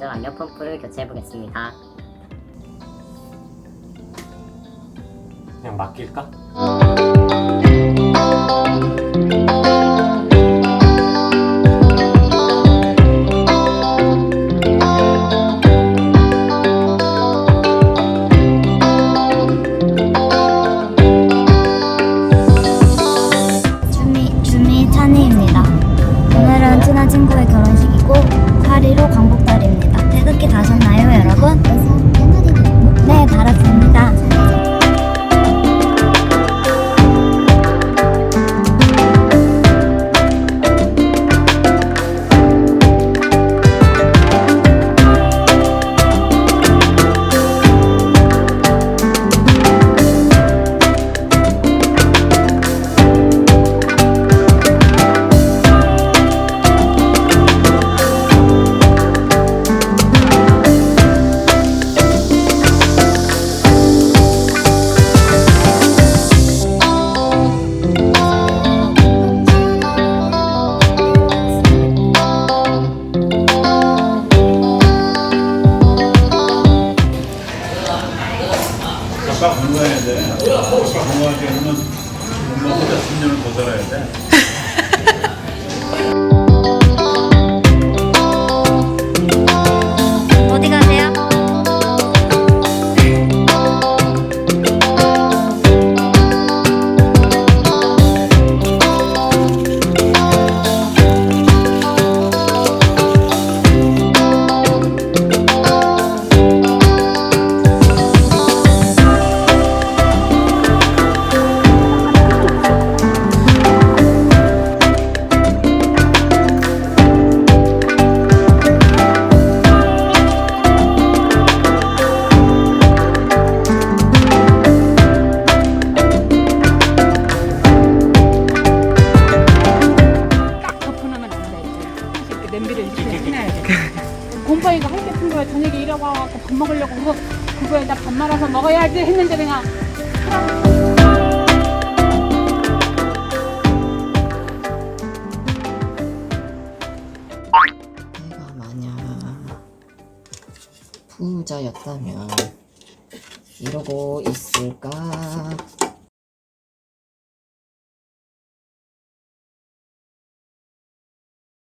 먼저 압력 펌프를 교체해 보겠습니다. 그냥 맡길까? 주미 주미 찬이입니다. 오늘은 친한 친구의 결혼식이고 파리로 광복달입니다. 아빠 건강해야 돼. 아빠 건강하게 하면 엄마보다 10년을 더 살아야 돼. 냄비를 이렇게 해놔야 돼. 곰팡이가 할게 큰 거야. 저녁에 일하고 와갖고 밥 먹으려고 그거 그거에다 밥 말아서 먹어야지 했는데 그냥 내가 만약 부자였다면 이러고 있을까?